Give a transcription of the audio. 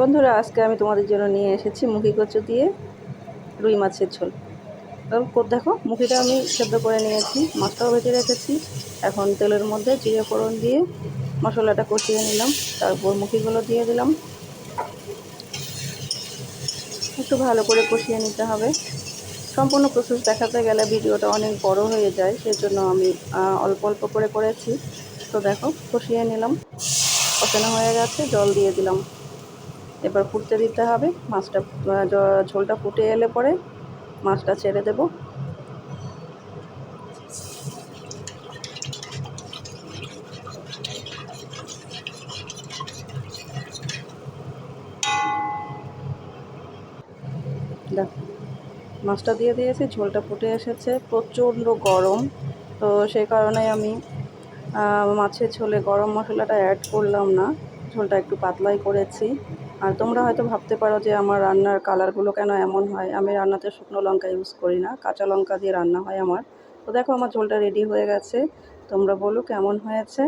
বন্ধুরা, আজকে আমি তোমাদের জন্য নিয়ে এসেছি মুখি কচু দিয়ে রুই মাছের ঝোল। দেখো, মুখিটা আমি সেদ্ধ করে নিয়েছি, মাছটাও ভেজে রেখেছি। এখন তেলের মধ্যে জিরে ফোড়ন দিয়ে মশলাটা কষিয়ে নিলাম, তারপর মুখিগুলো দিয়ে দিলাম। একটু ভালো করে কষিয়ে নিতে হবে। সম্পূর্ণ প্রসেস দেখাতে গেলে ভিডিওটা অনেক বড় হয়ে যায়, সেজন্য আমি অল্প অল্প করে করেছি। তো দেখো, কষিয়ে নিলাম। কষানো হয়ে গেছে, জল দিয়ে দিলাম। এবার ফুটতে দিতে হবে। মাছটা ঝোলটা ফুটে এলে পরে মাছটা ছেড়ে দেব। মাছটা দিয়ে দিয়েছি, ঝোলটা ফুটে এসেছে, প্রচণ্ড গরম। তো সেই কারণে আমি মাছের ঝোলে গরম মশলাটা অ্যাড করলাম না। ঝোলটা একটু পাতলাই করেছি। আর তোমরা হয়তো ভাবতে পারো যে আমার রান্নার কালারগুলো কেন এমন হয়। আমি রান্নাতে শুকনো লঙ্কা ইউজ করি না, কাঁচা লঙ্কা দিয়ে রান্না হয় আমার। তো দেখো আমার ঝোলটা রেডি হয়ে গেছে। তোমরা বলো কেমন হয়েছে?